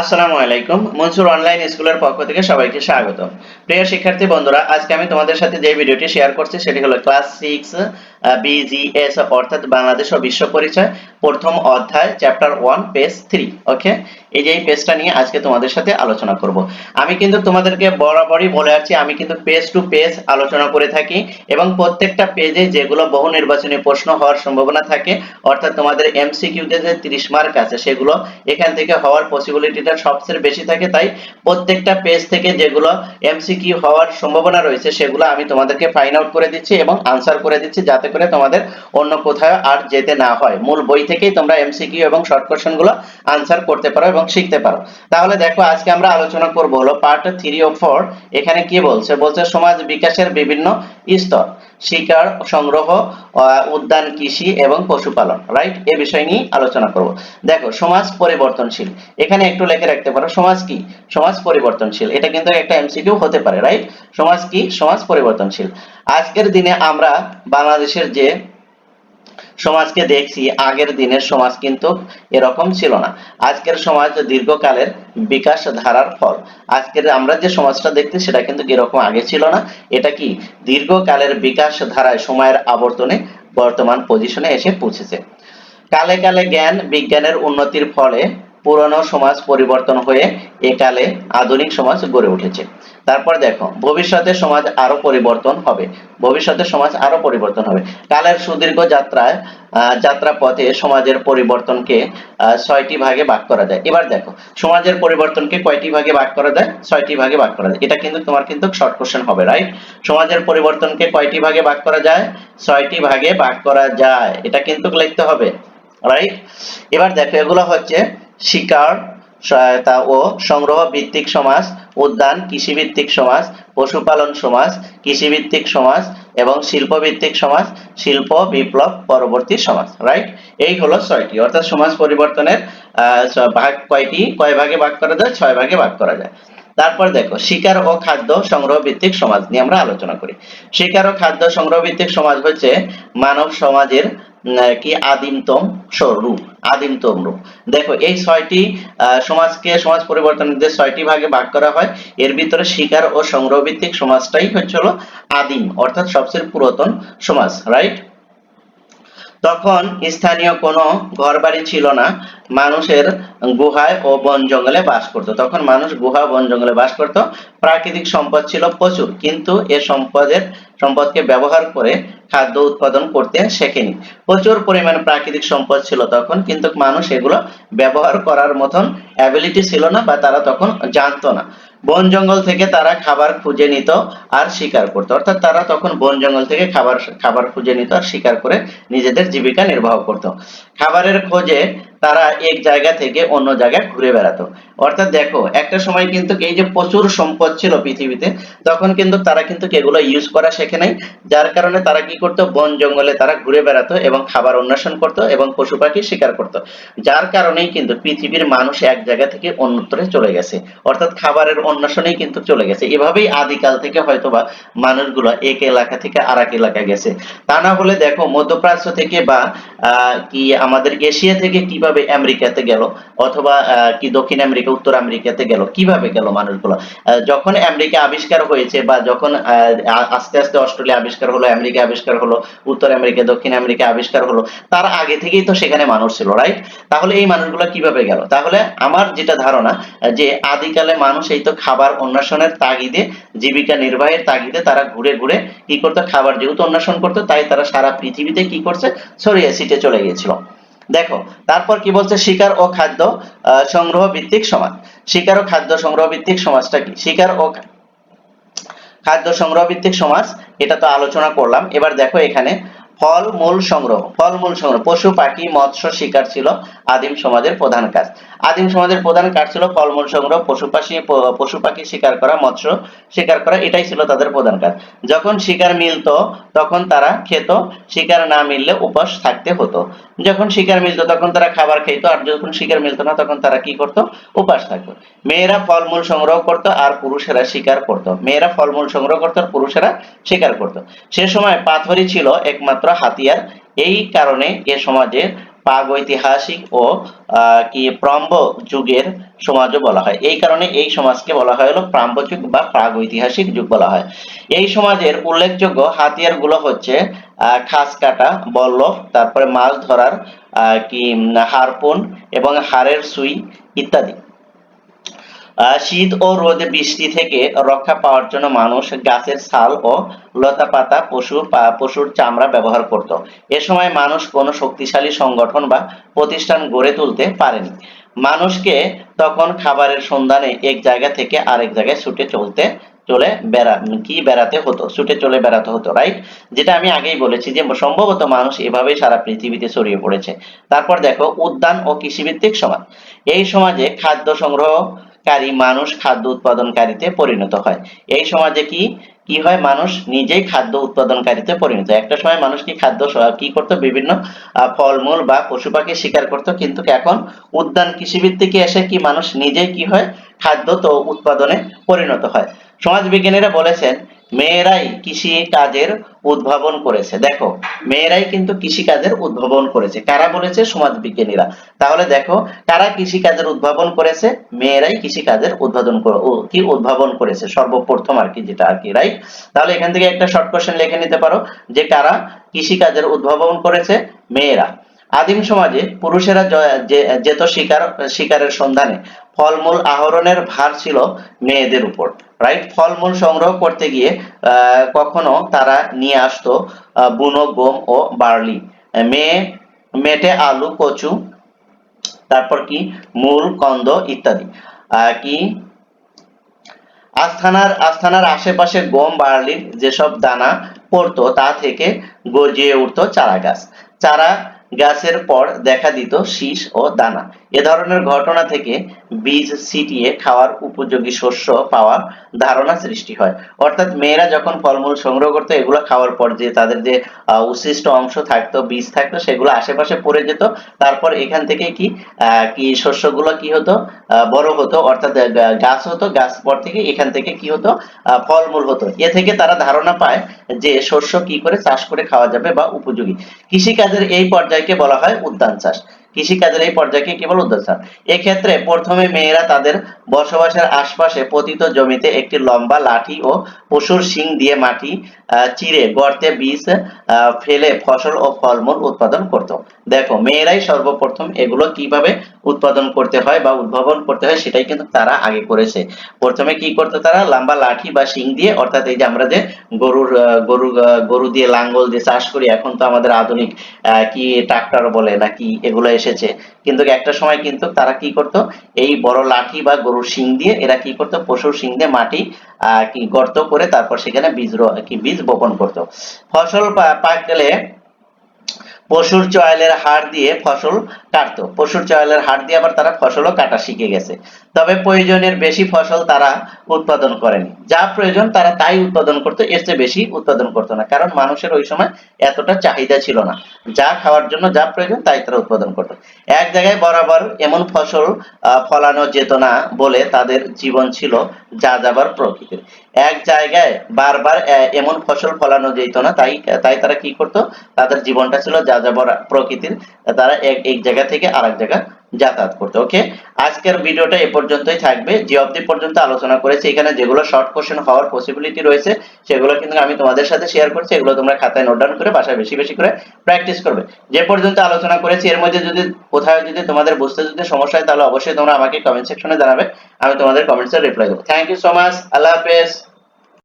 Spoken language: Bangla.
আসসালামু আলাইকুম। মনসুর অনলাইন স্কুলের পক্ষ থেকে সবাইকে স্বাগত প্রিয় শিক্ষার্থী, বন্ধুরা, আজকে আমি তোমাদের সাথে যে ভিডিওটি শেয়ার করছি, সেটি হলো ক্লাস সিক্স বিজিএস অর্থাৎ বাংলাদেশ ও বিশ্ব পরিচয়, প্রথম অধ্যায় chapter one page three okay এই যে এই পেজটা নিয়ে আজকে তোমাদের সাথে আলোচনা করব। আমি কিন্তু তোমাদেরকে বরাবরই বলে আসছি, আমি কিন্তু পেজ টু পেজ আলোচনা করে থাকি এবং প্রত্যেকটা পেজে যেগুলো বহু নির্বাচনী প্রশ্ন হওয়ার সম্ভাবনা থাকে, অর্থাৎ তোমাদের এমসিকিউতে যে তিরিশ মার্ক আছে সেগুলো এখান থেকে হওয়ার পসিবিলিটিটা সবচেয়ে বেশি থাকে। তাই প্রত্যেকটা পেজ থেকে যেগুলো এমসিকিউ হওয়ার সম্ভাবনা রয়েছে সেগুলো আমি তোমাদেরকে ফাইন্ড আউট করে দিচ্ছি এবং আনসার করে দিচ্ছি যাতে করে তোমাদের অন্য কোথাও আর যেতে না হয়। মূল বই থেকেই তোমরা এমসিকিউ এবং শর্ট কোশ্চেনগুলো আনসার করতে পারো এবং শিখতে পারো। তাহলে দেখো, আজকে আমরা আলোচনা করব হলো পার্ট থ্রি ও ফোর এখানে কি বলছে? বলছে সমাজ বিকাশের বিভিন্ন স্তর, শিকার, সংগ্রহ উদ্যান, কৃষি এবং পশুপালন রাইট এ বিষয় নিয়ে আলোচনা করব। দেখো, সমাজ পরিবর্তনশীল, এখানে একটু লিখে রাখতে পারো, সমাজ কি? সমাজ পরিবর্তনশীল, এটা কিন্তু একটা এমসিকিউ হতে পারে রাইট সমাজ কি? সমাজ পরিবর্তনশীল। আজকের দিনে আমরা বাংলাদেশের যে সমাজকে দেখছি, আগের দিনের সমাজ কিন্তু এরকম ছিল না। আজকের সমাজ দীর্ঘকালের বিকাশ ধারার ফল। আজকের আমরা যে সমাজটা দেখছি, সেটা কিন্তু এরকম আগে ছিল না। এটা কি দীর্ঘকালের বিকাশ ধারায় সময়ের আবর্তনে বর্তমান পজিশনে এসে পৌঁছেছে। কালে কালে জ্ঞান, বিজ্ঞানের উন্নতির ফলে পুরনো সমাজ পরিবর্তন হয়ে একালে আধুনিক সমাজ গড়ে উঠেছে। তারপর দেখো, ভবিষ্যতে সমাজ আরও পরিবর্তন হবে। ভবিষ্যতে সমাজ আরও পরিবর্তন হবে। কালের সুদীর্ঘ যাত্রায় যাত্রা পথে সমাজের পরিবর্তনকে ছয়টি ভাগে ভাগ করা যায়। এবার দেখো, সমাজের পরিবর্তনকে কয়টি ভাগে ভাগ করা যায়? ছয়টি ভাগে ভাগ করা যায়। এটা কিন্তু তোমার কিন্তু শর্ট কোশ্চেন হবে রাইট সমাজের পরিবর্তনকে কয়টি ভাগে ভাগ করা যায়? ছয়টি ভাগে ভাগ করা যায়। এটা কিন্তু লিখতে হবে রাইট এবার দেখো, এগুলো হচ্ছে শিকার, সহায়তা ও সংগ্রহ ভিত্তিক সমাজ, উদ্যান, কৃষিভিত্তিক সমাজ, পশুপালন সমাজ, কৃষিভিত্তিক সমাজ এবং শিল্প ভিত্তিক সমাজ, শিল্প, বিপ্লব, পরবর্তী সমাজ রাইট এই হলো ছয়টি। অর্থাৎ সমাজ পরিবর্তনের ভাগ কয়টি? কয় ভাগে ভাগ করা যায়? ছয় ভাগে ভাগ করা যায়। তারপর দেখো, শিকার ও খাদ্য সংগ্রহ ভিত্তিক সমাজ নিয়ে আমরা আলোচনা করি। শিকার ও খাদ্য সংগ্রহ ভিত্তিক সমাজ হচ্ছে মানব সমাজের কি আদিমতম স্বরূপ রূপ আদিমতম রূপ। দেখো, এই ছয়টি সমাজকে, সমাজ পরিবর্তনের যে ছয়টি ভাগে ভাগ করা হয়। এর ভিতরে শিকার ও সংগ্রহ ভিত্তিক সমাজটাই হচ্ছে হলো আদিম, অর্থাৎ সবচেয়ে পুরাতন সমাজ রাইট তখন স্থানীয় কোনো ঘরবাড়ি ছিল না। মানুষের গুহায় ও বন জঙ্গলে বাস করত। তখন মানুষ গুহা, বন জঙ্গলে বাস করত। প্রাকৃতিক সম্পদ ছিল প্রচুর। কিন্তু এ সম্পদের, সম্পদকে ব্যবহার করে খাদ্য উৎপাদন করতে শেখেনি। প্রচুর পরিমাণ প্রাকৃতিক সম্পদ ছিল তখন, কিন্তু মানুষ এগুলো ব্যবহার করার মতন অ্যাবিলিটি ছিল না বা তারা তখন জানতো না। বন জঙ্গল থেকে তারা খাবার খুঁজে নিত আর শিকার করতো। অর্থাৎ তারা তখন বন জঙ্গল থেকে খাবার খাবার খুঁজে নিত আর শিকার করে নিজেদের জীবিকা নির্বাহ করত। খাবারের খোঁজে তারা এক জায়গা থেকে অন্য জায়গায় ঘুরে বেড়াতো। অর্থাৎ দেখো, একটা সময় কিন্তু এই যে প্রচুর সম্পদ ছিল পৃথিবীতে, তখন কিন্তু তারা কিন্তু এগুলো ইউজ করা শেখে নাই। যার কারণে তারা কি করতো? বন জঙ্গলে তারা ঘুরে বেড়াতো এবং খাবার অন্বেষণ করতো এবং পশু পাখি শিকার করতো। যার কারণেই কিন্তু পৃথিবীর মানুষ এক জায়গা থেকে অন্যত্রে চলে গেছে। অর্থাৎ খাবারের অন্বেষণেই কিন্তু চলে গেছে। এভাবেই আদিকাল থেকে হয়তোবা মানুষগুলো এক এলাকা থেকে আর এক এলাকায় গেছে। তা না হলে দেখো, মধ্যপ্রাচ্য থেকে বা কি আমাদের এশিয়া থেকে কীভাবে আমেরিকাতে গেল, অথবা কি দক্ষিণ আমেরিকা, উত্তর আমেরিকাতে গেল, কীভাবে গেল মানুষগুলো? যখন আমেরিকা আবিষ্কার হয়েছে বা যখন আস্তে আস্তে অস্ট্রেলিয়া আবিষ্কার হলো, আমেরিকা আবিষ্কার হলো, উত্তর আমেরিকা, দক্ষিণ আমেরিকা আবিষ্কার হলো, তার আগে থেকেই তো সেখানে মানুষ ছিল রাইট তাহলে এই মানুষগুলো কীভাবে গেল? তাহলে আমার যেটা ধারণা যে আদিকালে মানুষ এই তো খাবার অন্বেষণের তাগিদে, জীবিকা নির্বাহের তাগিদে তারা ঘুরে ঘুরে কি করতো? খাবার যেহেতু অন্বেষণ করতো, তাই তারা সারা পৃথিবীতে কি করছে? ছড়িয়ে ছিটে চলে গিয়েছিল। দেখো, তারপর কি বলছে? শিকার ও খাদ্য সংগ্রহ ভিত্তিক সমাজ। শিকার ও খাদ্য সংগ্রহ ভিত্তিক সমাজটা কি? শিকার ও খাদ্য সংগ্রহ ভিত্তিক সমাজ, এটা তো আলোচনা করলাম। এবার দেখো এখানে ফল মূল সংগ্রহ ফল মূল সংগ্রহ। পশু, পাখি, মৎস্য শিকার ছিল আদিম সমাজের প্রধান কাজ। আদিম সমাজের প্রধান কাজ ছিল ফলমূল সংগ্রহ, পশু পাখি পশু পাখি শিকার করা, মৎস্য শিকার করা, এটাই ছিল তাদের প্রধান কাজ। যখন শিকার মিলতো, তখন তারা খেত, শিকার না মিললে উপোস থাকতে হতো। যখন শিকার মিলতো, তখন তারা খাবার খেত আর যখন শিকার মিলতো না, তখন তারা কি করতো? উপাস থাকতো। মেয়েরা ফলমূল সংগ্রহ করতো, আর পুরুষেরা শিকার করতো। মেয়েরা ফলমূল সংগ্রহ করতো, আর পুরুষেরা শিকার করতো। সে সময় পাথরই ছিল একমাত্র হাতিয়ার। এই কারণে এ সমাজে প্রাগৈতিহাসিক ও কি প্রাম্ব যুগের সমাজও বলা হয়। এই কারণে এই সমাজকে বলা হয় হলো প্রাম্ব যুগ বা প্রাগৈতিহাসিক যুগ বলা হয়। এই সমাজের উল্লেখযোগ্য হাতিয়ারগুলো হচ্ছে খাস কাটা, বল্লভ, তারপরে মাছ ধরার কি হারপুন এবং হাড়ের সুই ইত্যাদি। শীত ও রোদে বৃষ্টি থেকে রক্ষা পাওয়ার জন্য মানুষ গাছের ছাল ও লতা পাতা পশু পশুর চামড়া ব্যবহার করত। এ সময় মানুষ কোনো শক্তিশালী সংগঠন বা প্রতিষ্ঠান গড়ে তুলতে পারেনি। মানুষকে তখন খাবারের সন্ধানে এক জায়গা থেকে আরেক জায়গায় ছুটে চলতে, চলে বেড়া, কি বেড়াতে হতো? ছুটে চলে বেড়াতে হতো রাইট যেটা আমি আগেই বলেছি যে সম্ভবত মানুষ এভাবেই সারা পৃথিবীতে ছড়িয়ে পড়েছে। তারপর দেখো, উদ্যান ও কৃষিভিত্তিক সমাজ। এই সমাজে খাদ্য সংগ্রহকারী মানুষ খাদ্য উৎপাদনকারীতে পরিণত হয়। এই সমাজে কি কি হয়? মানুষ নিজেই খাদ্য উৎপাদনকারীতে পরিণত। একটা সময় মানুষ কি খাদ্য কি করতো? বিভিন্ন ফলমূল বা পশু পাখি শিকার করতো। কিন্তু এখন উদ্যান কৃষিভিত্তিকে এসে কি মানুষ নিজেই কি হয়? খাদ্য তো উৎপাদনে পরিণত হয়। সমাজ বিজ্ঞানীরা বলেছেন মেয়েরাই কৃষি কাজের উদ্ভাবন করেছে। দেখো, মেয়েরাই কিন্তু কৃষি কাজের উদ্ভাবন করেছে। কারা বলেছে? সমাজ বিজ্ঞানীরা। তাহলে দেখো, কারা কৃষি কাজের উদ্ভাবন করেছে? মেয়েরাই কৃষি কাজের উদ্ভাবন করে কি উদ্ভাবন করেছে? সর্বপ্রথম আর কি যেটা আর কি রাইট তাহলে এখান থেকে একটা শর্ট কোশ্চেন লিখে নিতে পারো। যে কারা কৃষি কাজের উদ্ভাবন করেছে? মেয়েরা। আদিম সমাজে পুরুষেরা যেত শিকার, শিকারের সন্ধানে ফলমূল আহরণের ভার ছিল মেয়েদের উপর রাইট ফলমূল সংগ্রহ করতে গিয়ে কখনো তারা নিয়ে আসতো বুনো, গম ও বার্লি। মেয়ে, মেটে আলু, কচু, তারপর কি? মূল, কন্দ ইত্যাদি। কি? আস্থানার আস্থানার আশেপাশে গম, বার্লির যেসব দানা পড়তো, তা থেকে গজিয়ে উঠতো চারা গাছ চারা গাছের পর দেখা দিত শীষ ও দানা। এ ধরনের ঘটনা থেকে বীজ ছিটিয়ে খাওয়ার উপযোগী শস্য পাওয়ার ধারণা সৃষ্টি হয়। অর্থাৎ মেয়েরা যখন ফলমূল সংগ্রহ করতো, এগুলো খাওয়ার পর যে তাদের যে উচ্ছিষ্ট অংশ থাকতো, বীজ থাকতো, সেগুলো আশেপাশে পড়ে যেত। তারপর এখান থেকে কি কি শস্যগুলো কি হতো বড় হতো, অর্থাৎ গাছ হতো, গাছ পর থেকে এখান থেকে কি হতো ফলমূল হতো। এ থেকে তারা ধারণা পায় যে শস্য কি করে চাষ করে খাওয়া যাবে বা উপযোগী। কৃষিকাজের এই পর্যায়কে বলা হয় উদ্যান চাষ। কৃষিকাজের এই পর্যায়কে কি বলে উদ্যান এক্ষেত্রে প্রথমে মেয়েরা তাদের বসবাসের আশপাশে পতিত জমিতে একটি লম্বা লাঠি ও পশুর শিং দিয়ে মাটি চিরে গর্তে বীজ ফেলে ফসল ও ফলমূল উৎপাদন করত। দেখো, মেয়েরাই সর্বপ্রথম এগুলো কীভাবে উৎপাদন করতে হয় বা উদ্ভাবন করতে হয় সেটাই কিন্তু তারা আগে করেছে। প্রথমে কি করতো তারা? লম্বা লাঠি বা শিং দিয়ে, অর্থাৎ এই যে আমরা যে গরুর গরু গরু দিয়ে লাঙ্গল দিয়ে চাষ করি, এখন তো আমাদের আধুনিক কি ট্রাক্টর বলে নাকি এগুলো এসেছে। কিন্তু একটা সময় কিন্তু তারা কি করত? এই বড় লাঠি বা গরুর শিং দিয়ে এরা কি করত? পশুর শিং দিয়ে মাটি কি গর্ত করে তারপর সেখানে বীজ কি বীজ বপন করত। ফসল পাকলে পশুর চয়েলের হাড় দিয়ে ফসল কাটতো। পশুর চয়েলের হাড় দিয়ে আবার তারা ফসলও কাটা শিখে গেছে। তবে প্রয়োজনের বেশি ফসল তারা উৎপাদন করেনি। যা প্রয়োজন তারা তাই উৎপাদন করতো, এর চেয়ে বেশি উৎপাদন করতো না। কারণ মানুষের ওই সময় এতটা চাহিদা ছিল না। যা খাওয়ার জন্য যা প্রয়োজন তাই তারা উৎপাদন করতো। এক জায়গায় বরাবর এমন ফসল ফলানো যেত না বলে তাদের জীবন ছিল যা যাবার প্রকৃতির। এক জায়গায় বারবার এমন ফসল ফলানো যেত না, তাই তাই তারা কি করতো? তাদের জীবনটা ছিল যা যাবার প্রকৃতির। তারা এক জায়গা থেকে আরেক জায়গা যাতায়াত করতো ওকে আজকের ভিডিওটা এ পর্যন্তই থাকবে। যে অবধি পর্যন্ত আলোচনা করেছি, এখানে যেগুলো শর্ট কোশ্চেন হওয়ার পসিবিলিটি রয়েছে, সেগুলো কিন্তু আমি তোমাদের সাথে শেয়ার করছি, এগুলো তোমরা খাতায় নোট ডাউন করে বাসায় বেশি বেশি করে প্র্যাকটিস করবে। যে পর্যন্ত আলোচনা করেছি, এর মধ্যে যদি কোথাও যদি তোমাদের বুঝতে যদি সমস্যা হয়, তাহলে অবশ্যই তোমরা আমাকে কমেন্ট সেকশনে জানাবে, আমি তোমাদের কমেন্টসে রিপ্লাই দেবো। থ্যাংক ইউ সো মাচ আল্লাহ হাফেজ।